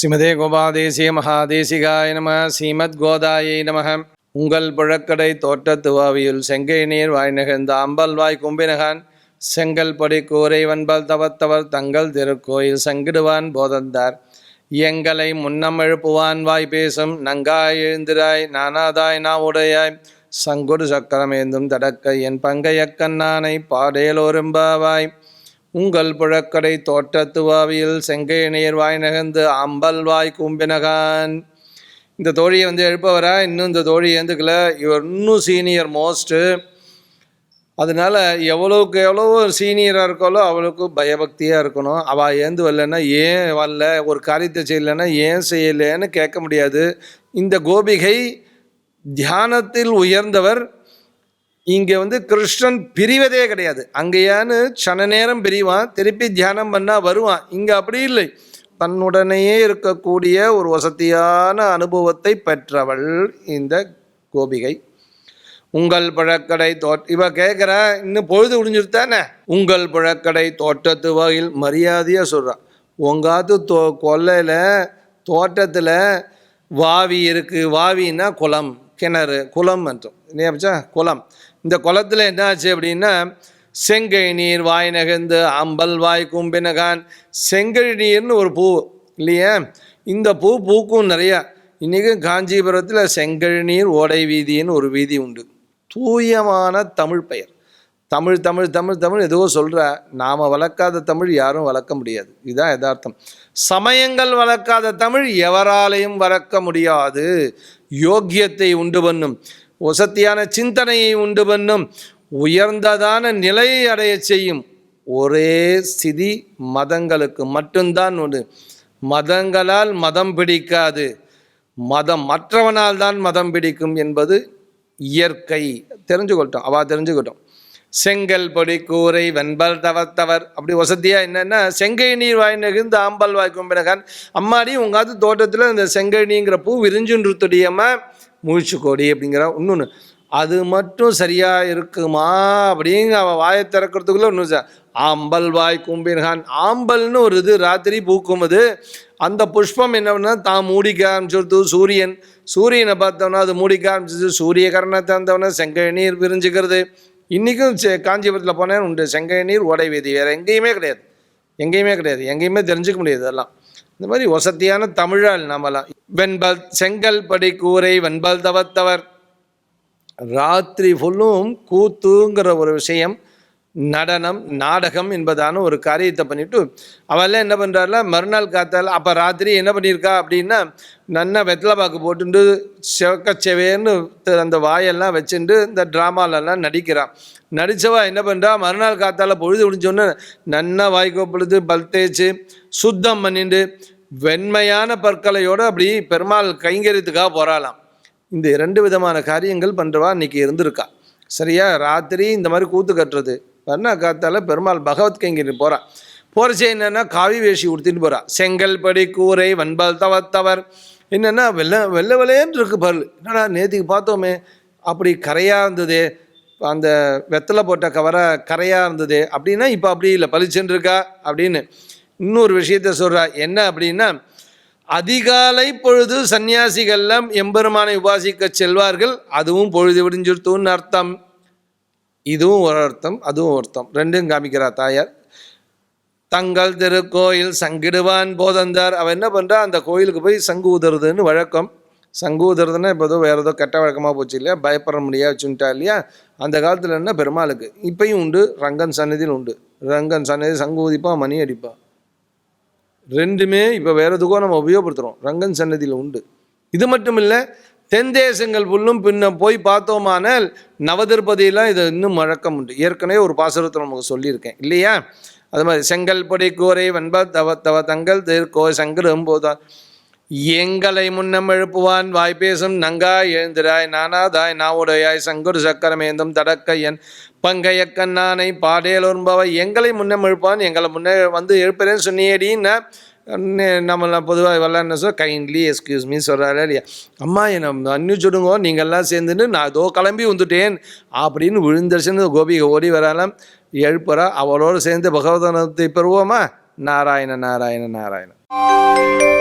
ஸ்ரீமதே கோபாதேசிய மகாதேசிகாய நம ஸ்ரீமத் கோதாயை நம. உங்கள் புழக்கடை தோட்டத்துவாவியுள் செங்கை நீர் வாய் நிகழ்ந்த அம்பல் வாய் கும்பினகான். செங்கல் படி கூரை வன்பல் தவத்தவர் தங்கள் திருக்கோயில் சங்கிடுவான் போதந்தார். எங்களை முன்னம் எழுப்புவான் வாய் பேசும் நங்காய் எழுந்திராய் நானாதாய் நாவுடையாய். சங்குடு சக்கரமேந்தும் தடக்க என் பங்கையக்கண்ணானை பாடேலோரும்பாவாய். உங்கள் புழக்கடை தோட்டத்துவாவியில் செங்கை நேர் வாய் நகர்ந்து அம்பல் வாய் கும்பினகான். இந்த தோழியை வந்து எழுப்பவரா? இன்னும் இந்த தோழி ஏந்துக்கல. இவர் இன்னும் சீனியர் மோஸ்ட்டு அதனால எவ்வளோக்கு எவ்வளோ சீனியராக இருக்காலோ அவ்வளோக்கு பயபக்தியாக இருக்கணும். அவள் ஏந்து வரலன்னா ஏன் வரல? ஒரு காரியத்தை செய்யலைன்னா ஏன் செய்யலைன்னு கேட்க முடியாது. இந்த கோபிகை தியானத்தில் உயர்ந்தவர் இங்கே வந்து கிருஷ்ணன் பிரிவதே கிடையாது. அங்கேயான்னு சன நேரம் பிரிவான் திருப்பி தியானம் பண்ணால் வருவான். இங்கே அப்படி இல்லை. தன்னுடனேயே இருக்கக்கூடிய ஒரு வசதியான அனுபவத்தை பெற்றவள் இந்த கோபிகை. உங்கள் பழக்கடை தோட் இவ கேட்குற இன்னும் பொழுது முடிஞ்சிருத்தானே? உங்கள் பழக்கடை தோட்டத்து வகையில் மரியாதையாக சொல்கிறான் உங்காத்து தோ கொல்லையில் தோட்டத்தில் வாவி இருக்குது வாவின்னா குளம். கிணறு குளம் என்றும். இல்லையா குளம். இந்த குளத்தில் என்ன ஆச்சு அப்படின்னா செங்கை நீர் வாய் நகர்ந்து அம்பல் வாய் கும்பினகான் செங்கழி நீர்னு ஒரு பூ இல்லையா? இந்த பூ பூக்கும் நிறையா. இன்றைக்கும் காஞ்சிபுரத்தில் செங்கழி நீர் ஓடை வீதின்னு ஒரு வீதி உண்டு. தூயமான தமிழ் பெயர். தமிழ் தமிழ் தமிழ் தமிழ் எதுவோ சொல்கிற நாம் வளர்க்காத தமிழ் யாரும் வளர்க்க முடியாது. இதுதான் யதார்த்தம். சமயங்கள் வளர்க்காத தமிழ் எவராலையும் வளர்க்க முடியாது. யோக்கியத்தை உண்டு பண்ணும். வசத்தியான சிந்தனையை உண்டு பண்ணும். உயர்ந்ததான நிலையை அடைய செய்யும். ஒரே ஸ்திதி மதங்களுக்கு மட்டும்தான் உண்டு. மதங்களால் மதம் பிடிக்காது. மதம் மற்றவனால் தான் மதம் பிடிக்கும் என்பது இயற்கை. தெரிஞ்சுக்கொள்ளட்டும் அவா தெரிஞ்சுக்கிட்டோம். செங்கல் பொடி கூரை வெண்பல் தவத்தவர் அப்படி வசதியாக என்னென்னா செங்கை நீர் வாய் நெகிழ்ந்து ஆம்பல் வாய் கும்பினகான் அம்மாடி உங்காத்து தோட்டத்தில் இந்த செங்கை நீங்கிற பூ விரிஞ்சுன்றுத்துடியம்மா முழிச்சு கோடி அப்படிங்கிற. இன்னொன்று அது மட்டும் சரியாக இருக்குமா அப்படிங்க அவள் வாயை திறக்கிறதுக்குள்ளே ஒன்று சார் ஆம்பல் வாய் கும்பினகான் ஆம்பல்னு ஒரு இது ராத்திரி பூக்கும் அந்த புஷ்பம் என்ன தான் மூடிக்க ஆரம்பிச்சுடுத்து சூரியன். சூரியனை பார்த்தோன்னா அது மூடிக்க ஆரம்பிச்சிது சூரிய கரணத்தை செங்கழி நீர் விரிஞ்சுக்கிறது. இன்றைக்கும் செ காஞ்சிபுரத்தில் போனேன். உண்டு செங்கை நீர் ஓடை வீதி. வேறு எங்கேயுமே கிடையாது. எங்கேயுமே கிடையாது. எங்கேயுமே தெரிஞ்சுக்க முடியாது அதெல்லாம். இந்த மாதிரி வசதியான தமிழால் நாமெல்லாம். வெண்பல் செங்கல் படி கூரை வெண்பல் தவத்தவர். ராத்திரி ஃபுல்லும் கூத்துங்கிற ஒரு விஷயம். நடனம் நாடகம் என்பதான ஒரு காரியத்தை பண்ணிவிட்டு அவெல்லாம் என்ன பண்ணுறாருல மறுநாள் காத்தால் அப்போ ராத்திரி என்ன பண்ணியிருக்கா அப்படின்னா நன்னா வெத்தலை பாக்கு போட்டுட்டு செவக்கச்செவேன்னு அந்த வாயெல்லாம் வச்சுட்டு இந்த ட்ராமாலெல்லாம் நடிக்கிறான். நடித்தவா என்ன பண்ணுறா மறுநாள் காத்தால் பொழுது முடிஞ்சோன்னு நல்லா வாய்க்கோ பொழுது பல் தேய்ச்சி சுத்தம் பண்ணிட்டு வெண்மையான பற்களையோடு அப்படி பெருமாள் கைங்கரியத்துக்காக போகிறாளாம் இந்த இரண்டு விதமான காரியங்கள் பண்ணுறவா இன்னைக்கு இருந்திருக்கா. சரியா? ராத்திரி இந்த மாதிரி கூத்து கட்டுறது. வர்ணா காத்தால பெருமாள் பகவத் கைங்கரி போகிறான் போகிறச்சே என்னென்னா காவி வேஷி உடுத்திட்டு போகிறா செங்கல் படி கூரை வன்பல் தவத்தவர். என்னென்னா வெள்ளை வெள்ள வெள்ளையன்னு இருக்கு பல் என்னடா நேற்றுக்கு பார்த்தோமே அப்படி கரையாக இருந்தது அந்த வெத்தலை போட்ட கவரை கரையாக இருந்தது அப்படின்னா இப்போ அப்படி இல்லை பளிச்சுன்னு இருக்கா அப்படின்னு இன்னொரு விஷயத்த சொல்கிறா என்ன அப்படின்னா அதிகாலை பொழுது சன்னியாசிகள்லாம் எம்பெருமானை உபாசிக்க செல்வார்கள் அதுவும் பொழுது விடிஞ்சிருத்துன்னு அர்த்தம். இதுவும் ஒரு அர்த்தம் அதுவும் அர்த்தம். ரெண்டும் காமிக்கிறார் தாயார். தங்கள் திருக்கோயில் சங்கிடுவான் போதந்தார். அவன் என்ன பண்ணுறா அந்த கோயிலுக்கு போய் சங்கு ஊதுறதுன்னு வழக்கம். சங்கு ஊதுறதுன்னா இப்போ ஏதோ வேறு ஏதோ கெட்ட வழக்கமாக போச்சு இல்லையா? பயப்பட முடியாது வச்சுட்டா இல்லையா? அந்த காலத்தில் என்ன? பெருமாளுக்கு. இப்பயும் உண்டு ரங்கன் சன்னதியில் உண்டு. ரங்கன் சன்னதி சங்கு ஊதிப்பான் மணி அடிப்பான் ரெண்டுமே இப்போ வேறு எதுக்கோ நம்ம உபயோகப்படுத்துகிறோம் ரங்கன் சன்னதியில் உண்டு. இது மட்டும் இல்லை தென் தேசங்கள் புல்லும் பின்ன போய் பார்த்தோமானால் நவதிருப்பதியெல்லாம் இது இன்னும் வழக்கம் உண்டு. ஏற்கனவே ஒரு பாசுரத்தை நமக்கு சொல்லியிருக்கேன். இல்லையா? அது மாதிரி செங்கல் பொடி கோரை வெண்ப தவ தவ தங்கள் திருக்கோ சங்கரம் போதா எங்களை முன்னம் எழுப்புவான் வாய் பேசும் நங்காய் எழுந்திராய் நானாதாய் நாவுடையாய் சங்குரு சக்கரமேந்தும் தடக்கையன் பங்கையக்கன் நானை எங்களை முன்னம் எழுப்பான் எங்களை முன்னே வந்து எழுப்புறேன்னு சொன்னியடின்னா நம்மளாம் பொதுவாக இவெல்லாம் என்ன சொல் கைண்ட்லி எஸ்கியூஸ் மீ சொல்கிறாரு இல்லையா? அம்மா என்னை அன்னிச்சுடுங்கோ நீங்கள்லாம் சேர்ந்துன்னு நான் ஏதோ கிளம்பி வந்துட்டேன் அப்படின்னு விழுந்தரிசன்னு கோபிகை ஓடி வராலாம் எழுப்புறா அவளோடு சேர்ந்து பகவதனத்தை பெறுவோமா? நாராயண நாராயண நாராயணன்.